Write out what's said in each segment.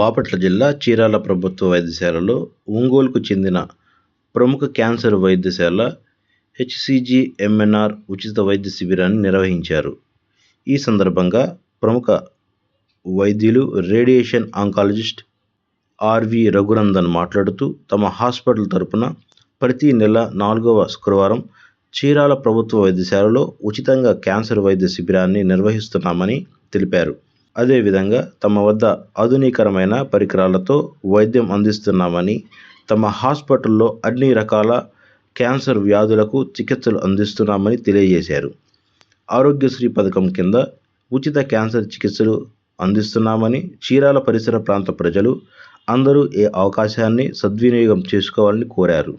బాపట్ల జిల్లా చీరాల ప్రభుత్వ వైద్యశాలలో ఒంగోలుకు చెందిన ప్రముఖ క్యాన్సర్ వైద్యశాల హెచ్సిజిఎంఎన్ఆర్ ఉచిత వైద్య శిబిరాన్ని నిర్వహించారు. ఈ సందర్భంగా ప్రముఖ వైద్యులు రేడియేషన్ ఆంకాలజిస్ట్ ఆర్వి రఘునందన్ మాట్లాడుతూ తమ హాస్పిటల్ తరపున ప్రతి నెల నాలుగవ శుక్రవారం చీరాల ప్రభుత్వ వైద్యశాలలో ఉచితంగా క్యాన్సర్ వైద్య శిబిరాన్ని నిర్వహిస్తున్నామని తెలిపారు. అదేవిధంగా తమ వద్ద ఆధునికరమైన పరికరాలతో వైద్యం అందిస్తున్నామని తమ హాస్పిటల్లో అన్ని రకాల క్యాన్సర్ వ్యాధులకు చికిత్సలు అందిస్తున్నామని తెలియజేశారు. ఆరోగ్యశ్రీ పథకం కింద ఉచిత క్యాన్సర్ చికిత్సలు అందిస్తున్నామని చీరాల పరిసర ప్రాంత ప్రజలు అందరూ ఈ అవకాశాన్ని సద్వినియోగం చేసుకోవాలని కోరారు.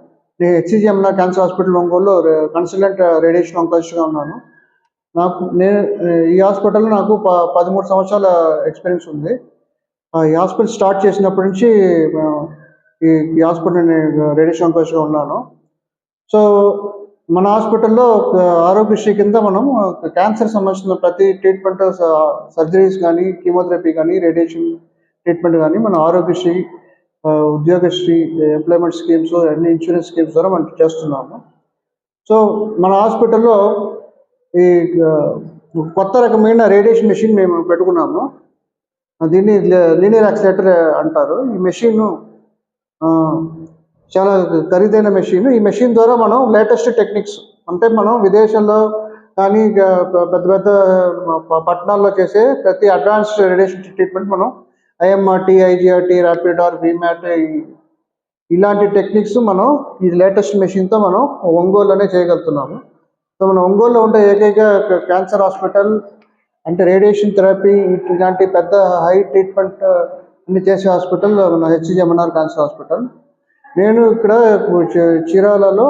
నేను హెచ్సిజిఎంలా క్యాన్సర్ హాస్పిటల్ ఒంగోలులో కన్సల్టెంట్ రేడియేషన్ ఆంకాలజిస్ట్గా ఉన్నాను. నాకు నేను ఈ హాస్పిటల్లో నాకు ప పదమూడు సంవత్సరాల ఎక్స్పీరియన్స్ ఉంది. ఆ, ఈ హాస్పిటల్ స్టార్ట్ చేసినప్పటి నుంచి ఈ హాస్పిటల్ నేను రేడియేషన్ ఆంకాలజిస్ట్గా ఉన్నాను. సో మన హాస్పిటల్లో ఆరోగ్యశ్రీ కింద మనం క్యాన్సర్ సంబంధించిన ప్రతి ట్రీట్మెంట్ సర్జరీస్ కానీ కీమోథెరపీ కానీ రేడియేషన్ ట్రీట్మెంట్ కానీ మన ఆరోగ్యశ్రీ ఉద్యోగశ్రీ ఎంప్లాయ్మెంట్ స్కీమ్స్ అన్ని ఇన్సూరెన్స్ స్కీమ్స్ ద్వారా మనం చేస్తున్నాము. సో మన హాస్పిటల్లో ఈ కొత్త రకమైన రేడియేషన్ మెషిన్ మేము పెట్టుకున్నాము. దీన్ని లీనియర్ యాక్సిలేటర్ అంటారు. ఈ మెషిన్ చాలా ఖరీదైన మెషిన్. ఈ మెషిన్ ద్వారా మనం లేటెస్ట్ టెక్నిక్స్ అంటే మనం విదేశాల్లో కానీ పెద్ద పెద్ద పట్టణాల్లో చేసే ప్రతి అడ్వాన్స్డ్ రేడియేషన్ ట్రీట్మెంట్ మనం ఐఎంఆర్టీ ఐజిఆర్టీ ఆర్ వీమ్యాట్ ఇలాంటి టెక్నిక్స్ మనం ఈ లేటెస్ట్ మెషిన్తో మనం ఒంగోలులోనే చేయగలుగుతున్నాము. సో మన ఒంగోలులో ఉండే ఏకైక క్యాన్సర్ హాస్పిటల్ అంటే రేడియేషన్ థెరపీ ఇలాంటి పెద్ద హై ట్రీట్మెంట్ అన్ని చేసే హాస్పిటల్ మన హెచ్జిఎంఎన్ఆర్ క్యాన్సర్ హాస్పిటల్ నేను ఇక్కడ చీరాలలో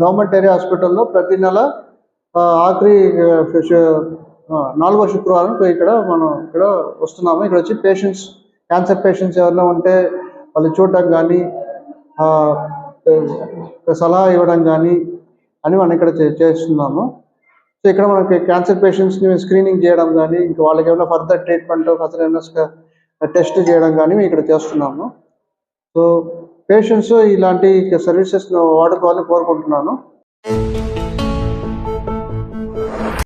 గవర్నమెంట్ ఏరియా హాస్పిటల్లో ప్రతి నెల ఆఖరి నాలుగో శుక్రవారం ఇక్కడ మనం ఇక్కడ వస్తున్నాము. ఇక్కడ వచ్చి పేషెంట్స్ క్యాన్సర్ పేషెంట్స్ ఎవరైనా ఉంటే వాళ్ళు చూడటం కానీ ఆ, సలహా ఇవ్వడం కానీ అని మనం ఇక్కడ చేస్తున్నాము. సో ఇక్కడ మనకి క్యాన్సర్ పేషెంట్స్ని స్క్రీనింగ్ చేయడం కానీ ఇంకా వాళ్ళకి ఏమైనా ఫర్దర్ ట్రీట్మెంట్ ఫర్దర్ ఏమైనా టెస్ట్ చేయడం కానీ ఇక్కడ చేస్తున్నాము. సో పేషెంట్స్ ఇలాంటి సర్వీసెస్ వాడుకోవాలని కోరుకుంటున్నాను.